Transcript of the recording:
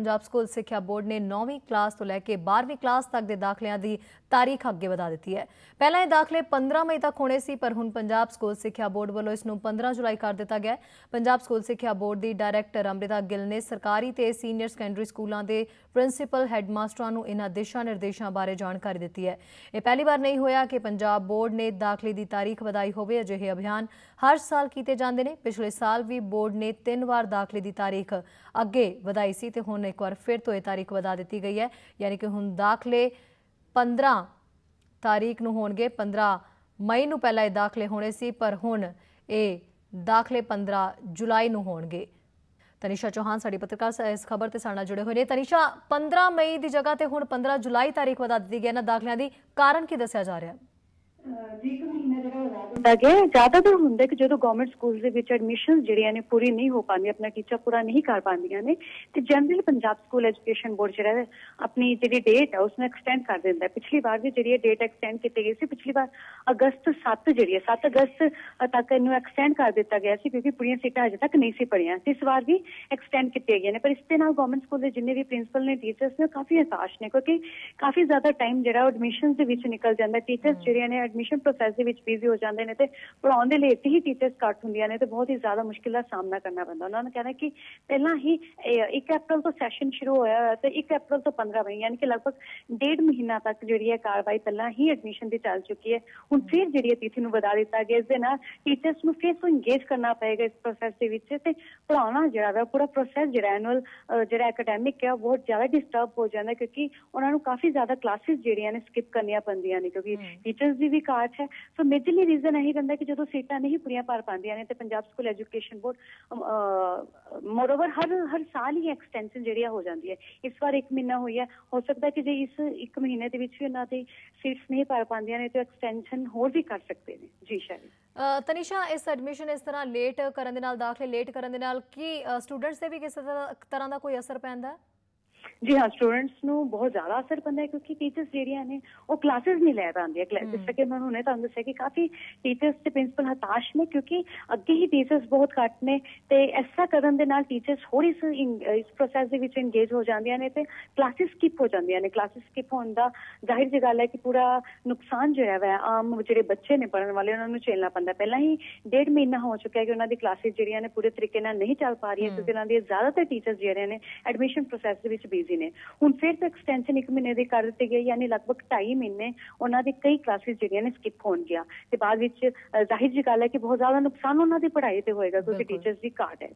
Punjab school ਸਿੱਖਿਆ board ਨੇ 9ਵੀਂ class ਤੋਂ ਲੈ ਕੇ 12ਵੀਂ ਕਲਾਸ ਤੱਕ ਦੇ ਦਾਖਲਿਆਂ ਦੀ ਤਾਰੀਖ ਅੱਗੇ ਵਧਾ ਦਿੱਤੀ ਹੈ। ਪਹਿਲਾਂ ਇਹ ਦਾਖਲੇ 15 ਮਈ ਤੱਕ ਹੋਣੇ ਸੀ, ਪਰ ਹੁਣ ਪੰਜਾਬ ਸਕੂਲ ਸਿੱਖਿਆ ਬੋਰਡ ਵੱਲੋਂ ਇਸ ਨੂੰ 15 ਜੁਲਾਈ ਕਰ ਦਿੱਤਾ ਗਿਆ ਪੰਜਾਬ ਸਕੂਲ ਸਿੱਖਿਆ ਬੋਰਡ ਦੀ ਡਾਇਰੈਕਟਰ ਅੰਮ੍ਰਿਤਾ ਗਿੱਲ ਨੇ ਸਰਕਾਰੀ ਤੇ ਸੀਨੀਅਰ ਸੈਕੰਡਰੀ ਸਕੂਲਾਂ ਦੇ ਪ੍ਰਿੰਸੀਪਲ ਹੈੱਡਮਾਸਟਰਾਂ ਨੂੰ ਇਹਨਾਂ ਦਿਸ਼ਾ ਨਿਰਦੇਸ਼ਾਂ ਬਾਰੇ ਜਾਣਕਾਰੀ ਦਿੱਤੀ ਹੈ। ਇਹ ਪਹਿਲੀ ਵਾਰ ਨਹੀਂ ਹੋਇਆ ਕਿ ਪੰਜਾਬ ਬੋਰਡ ਨੇ ਦਾਖਲੇ ਦੀ ਤਾਰੀਖ ਵਧਾਈ ਹੋਵੇ, ਅਜਿਹੇ ਅਭਿਆਨ ਹਰ ਸਾਲ ਕੀਤੇ ਜਾਂਦੇ ਨੇ। ਪਿਛਲੇ ਸਾਲ ਵੀ ਬੋਰਡ ਨੇ ਤਿੰਨ ਵਾਰ ਦਾਖਲੇ ਦੀ ਤਾਰੀਖ ਅੱਗੇ ਵਧਾਈ ਸੀ ਤੇ ਹੁਣ ਇੱਕ ਵਾਰ ਫਿਰ ਤੋਂ ਇਹ ਤਾਰੀਖ ਵਧਾ ਦਿੱਤੀ ਗਈ ਹੈ। ਯਾਨੀ ਕਿ ਹੁਣ ਦਾਖਲੇ 15 ਤਾਰੀਖ ਨੂੰ ਹੋਣਗੇ। 15 ਮਈ ਨੂੰ ਪਹਿਲਾਂ ਇਹ ਦਾਖਲੇ ਹੋਣੇ ਸੀ, ਪਰ ਹੁਣ ਇਹ ਦਾਖਲੇ 15 ਜੁਲਾਈ ਨੂੰ ਹੋਣਗੇ। ਤਨਿਸ਼ਾ ਚੌਹਾਨ, ਸਾਡੀ ਪੱਤਰਕਾਰ ਇਸ ਖਬਰ ਤੇ ਸਾਡੇ ਨਾਲ ਜੁੜੇ ਹੋਏ ਨੇ। ਤਨਿਸ਼ਾ 15 ਮਈ ਦੀ ਜਗ੍ਹਾ ਤੇ ਹੁਣ 15 ਜੁਲਾਈ ਤਾਰੀਖ ਵਧਾ ਦਿੱਤੀ ਗਈ ਹੈ। ਨਾ ਦਾਖਲਿਆਂ ਦੀ ਕਾਰਨ ਕੀ ਦੱਸਿਆ ਜਾ ਰਿਹਾ? ਹੈ ਦਿੱਤਾ ਗਿਆ ਹੈ। ਜ਼ਿਆਦਾਤਰ ਹੁੰਦਾ ਕਿ ਜਦੋਂ ਗਵਰਨਮੈਂਟ ਸਕੂਲਸ ਦੇ ਵਿੱਚ ਐਡਮਿਸ਼ਨਸ ਜਿਹੜੀਆਂ ਨੇ ਪੂਰੀ ਨਹੀਂ ਹੋ ਪਾਉਂਦੀਆਂ ਆਪਣਾ ਟੀਚਾ ਪੂਰਾ ਨਹੀਂ ਕਰ ਪਾਉਂਦੀਆਂ ਨੇ ਤੇ general Punjab school education board ਜਿਹੜਾ ਹੈ ਆਪਣੀ ਜਿਹੜੀ ਡੇਟ ਹੈ ਉਸ ਨੂੰ ਐਕਸਟੈਂਡ ਕਰ ਦਿੰਦਾ ਹੈ। ਪਿਛਲੀ ਵਾਰ ਵੀ ਜਿਹੜੀ ਡੇਟ ਐਕਸਟੈਂਡ ਕੀਤੀ ਗਈ ਸੀ ਪਿਛਲੀ ਵਾਰ ਅਗਸਤ 7 ਜਿਹੜੀ ਹੈ 7 ਅਗਸਤ ਤੱਕ ਇਹਨੂੰ ਐਕਸਟੈਂਡ ਕਰ ਦਿੱਤਾ ਗਿਆ ਸੀ ਕਿਉਂਕਿ ਪੂਰੀਆਂ ਸੀਟਾਂ ਅਜੇ ਤੱਕ ਨਹੀਂ ਸੀ ਪੜੀਆਂ ਤੇ ਇਸ ਵਾਰ ਵੀ ਐਕਸਟੈਂਡ ਕੀਤੀਆਂ ਗਈਆਂ ਨੇ ਪਰ ਇਸ ਦੇ ਨਾਲ ਗਵਰਨਮੈਂਟ ਸਕੂਲ ਦੇ ਜਿੰਨੇ ਵੀ ਪ੍ਰਿੰਸੀਪਲ ਨੇ ਟੀਚਰਸ ਨੇ ਕਾਫੀ ਹਤਾਸ਼ ਨੇ ਕਿਉਂਕਿ ਕਾਫੀ ਜ਼ਿਆਦਾ ਟਾਈਮ ਜਿਹੜਾ ਐਡਮਿਸ਼ਨਸ ਦੇ ਵਿੱਚ ਨਿਕਲ ਜਾਂਦਾ ਟੀਚਰਸ ਜਿਹੜੀਆਂ ਨੇ ਐਡਮਿਸ਼ਨ ਪ੍ਰੋਸੈਸ ਦੇ ਵਿੱਚ ਬਿਜ਼ੀ ਹੋ ਜਾਂਦੇ ਨੇ ਤੇ ਪੜਾਉਣ ਦੇ ਲਈ ਹੀ ਟੀਚਰਸ ਘੱਟ ਹੁੰਦੀਆਂ ਨੇ ਤੇ ਬਹੁਤ ਹੀ ਜ਼ਿਆਦਾ ਮੁਸ਼ਕਿਲ ਦਾ ਸਾਹਮਣਾ ਕਰਨਾ ਪੈਂਦਾ। ਉਹਨਾਂ ਨੂੰ ਕਹਿਣਾ ਕਿ ਪਹਿਲਾਂ ਹੀ 1 ਅਪ੍ਰੈਲ ਤੋਂ ਸੈਸ਼ਨ ਸ਼ੁਰੂ ਹੋਇਆ ਹੋਇਆ ਤੇ 1 ਅਪ੍ਰੈਲ ਤੋਂ 15 ਮਈ ਯਾਨੀ ਕਿ ਲਗਭਗ ਡੇਢ ਮਹੀਨਾ ਤੱਕ ਜਿਹੜੀ ਹੈ ਕਾਰਵਾਈ ਪਹਿਲਾਂ ਹੀ ਐਡਮਿਸ਼ਨ ਦੀ ਚੱਲ ਚੁੱਕੀ ਹੈ। ਹੁਣ ਫਿਰ ਜਿਹੜੀ ਹੈ ਤਿਥੀ ਨੂੰ ਵਧਾ ਦਿੱਤਾ ਗਿਆ ਇਸ ਦੇ ਨਾਲ ਟੀਚਰਸ ਨੂੰ ਫਿਰ ਤੋਂ ਇੰਗੇਜ ਕਰਨਾ ਪਏਗਾ ਇਸ ਪ੍ਰੋਸੈਸ ਦੇ ਵਿੱਚ ਤੇ ਪੜਾਉਣਾ ਜਿਹੜਾ ਹੈ ਪੂਰਾ ਪ੍ਰੋਸੈਸ ਜਿਹੜਾ ਐਨੂਅਲ ਜਿਹੜਾ ਐਕੈਡੈਮਿਕ ਹੈ ਉਹ ਬਹੁਤ ਜ਼ਿਆਦਾ ਡਿਸਟਰਬ ਹੋ ਜਾਂਦਾ ਕਿਉਂਕਿ ਉਹਨਾਂ ਨੂੰ ਕਾਫੀ ਜ਼ਿਆਦਾ ਕਲਾਸਿਸ ਜਿਹੜੀਆਂ ਨੇ ਸਕਿਪ ਕਰਨੀਆਂ ਪੈਂਦੀਆਂ ਨੇ ਕਿਉਂਕਿ ਟੀਚਰਸ ਦੀ ਵੀ ਕਾਟ ਹੈ। ਸੋ ਮੇਜਰਲੀ ਰੀਜ਼ਨ ਇਹੀ ਰਹਿੰਦਾ ਕਿ ਜਦੋਂ ਸੀਟਾਂ ਨਹੀਂ ਪੂਰੀਆਂ ਭਰ ਪਾਉਂਦੀਆਂ ਨੇ ਤੇ Punjab school education board moreover ਹਰ ਹਰ ਸਾਲ ਹੀ ਐਕਸਟੈਂਸ਼ਨ ਜਿਹੜੀ ਹੋ ਜਾਂਦੀ ਹੈ। ਇਸ ਵਾਰ 1 ਮਹੀਨਾ ਹੋਈ ਹੈ। ਹੋ ਸਕਦਾ ਕਿ ਜੇ ਇਸ 1 ਮਹੀਨੇ ਦੇ ਵਿੱਚ ਵੀ ਉਹਨਾਂ ਦੀ ਸੀਟਸ ਨਹੀਂ ਭਰ ਪਾਉਂਦੀਆਂ ਨੇ, ਤਾਂ ਐਕਸਟੈਂਸ਼ਨ ਹੋਰ ਵੀ ਕਰ ਸਕਦੇ ਨੇ। ਜੀ, ਸ਼ਾਇਦ। ਤਨਿਸ਼ਾ, ਇਸ ਐਡਮਿਸ਼ਨ ਇਸ ਤਰ੍ਹਾਂ ਲੇਟ ਕਰਨ ਦੇ ਨਾਲ, ਦਾਖਲੇ ਲੇਟ ਕਰਨ ਦੇ ਨਾਲ ਕੀ ਸਟੂਡੈਂਟਸ ਤੇ ਵੀ ਕਿਸੇ ਤਰ੍ਹਾਂ- ਤਰ੍ਹਾਂ ਦਾ ਕੋਈ ਅਸਰ ਪੈਂਦਾ? ਹੈ ਜੀ ਹਾਂ ਸਟੂਡੈਂਟਸ ਨੂੰ ਬਹੁਤ ਜ਼ਿਆਦਾ ਅਸਰ ਪੈਂਦਾ ਹੈ ਕਿਉਂਕਿ ਟੀਚਰਸ ਜਿਹੜੀਆਂ ਨੇ ਉਹ ਕਲਾਸਿਸ ਨਹੀਂ ਲੈ ਪਾਉਂਦੀਆਂ। ਜਿਸ ਤਰ੍ਹਾਂ ਕਿ ਮੈਂ ਹੁਣੇ ਤੁਹਾਨੂੰ ਦੱਸਿਆ ਕਿ ਕਾਫੀ ਟੀਚਰਸ ਤੇ ਪ੍ਰਿੰਸੀਪਲ ਹਤਾਸ਼ ਨੇ ਕਿਉਂਕਿ ਅੱਗੇ ਹੀ ਟੀਚਰਸ ਬਹੁਤ ਘੱਟ ਨੇ ਤੇ ਐਸਾ ਕਰਨ ਦੇ ਨਾਲ ਟੀਚਰਸ ਹੋਰ ਇਸ ਇਸ ਪ੍ਰੋਸੈਸ ਦੇ ਵਿੱਚ ਇੰਗੇਜ ਹੋ ਜਾਂਦੀਆਂ ਨੇ ਤੇ ਕਲਾਸਿਸ ਸਕਿਪ ਹੋ ਜਾਂਦੀਆਂ ਨੇ ਕਲਾਸਿਸ ਸਕਿਪ ਹੋਣ ਦਾ ਜ਼ਾਹਿਰ ਜਿਹੀ ਗੱਲ ਹੈ ਕਿ ਪੂਰਾ ਨੁਕਸਾਨ ਜਿਹੜਾ ਹੈ ਆਮ ਜਿਹੜੇ ਬੱਚੇ ਨੇ ਪੜਨ ਵਾਲੇ ਉਹਨਾਂ ਨੂੰ ਝੇਲਣਾ ਪੈਂਦਾ ਪਹਿਲਾਂ ਹੀ ਡੇਢ ਮਹੀਨਾ ਹੋ ਚੁੱਕਿਆ ਹੈ ਕਿ ਉਹਨਾਂ ਦੀ ਕਲਾਸਿਸ ਜਿਹੜੀਆਂ ਨੇ ਪੂਰੇ ਤਰੀਕੇ ਨਾਲ ਨਹੀਂ ਚੱਲ ਪਾ ਰਹੀਆਂ। ਕਿਉਂਕਿ ਉਹਨਾਂ ਦੀ ਜ਼ਿਆਦਾਤਰ ਟੀਚਰਸ ਜਿਹੜੇ ਨੇ ਐਡਮਿਸ਼ਨ ਪ੍ਰੋਸੈਸ ਦੇ ਵਿੱਚ ਬਿਜ਼ੀ ਨੇ। ਹੁਣ ਫਿਰ ਤੋਂ ਐਕਸਟੈਂਸ਼ਨ 1 ਮਹੀਨੇ ਦੀ ਕਰ ਦਿੱਤੀ ਗਈ ਯਾਨੀ ਲਗਭਗ 2.5 ਮਹੀਨੇ ਉਹਨਾਂ ਦੀ ਕਈ ਕਲਾਸਿਸ ਜਿਹੜੀਆਂ ਨੇ ਸਕਿਪ ਹੋਣਗੀਆਂ ਤੇ ਬਾਅਦ ਵਿੱਚ ਜ਼ਾਹਿਰ ਜੀ ਗੱਲ ਹੈ ਕਿ ਬਹੁਤ ਜ਼ਿਆਦਾ ਨੁਕਸਾਨ ਉਹਨਾਂ ਦੀ ਪੜ੍ਹਾਈ ਤੇ ਹੋਏਗਾ ਕਿਉਂਕਿ। ਟੀਚਰਸ ਦੀ ਘਾਟ ਹੈ।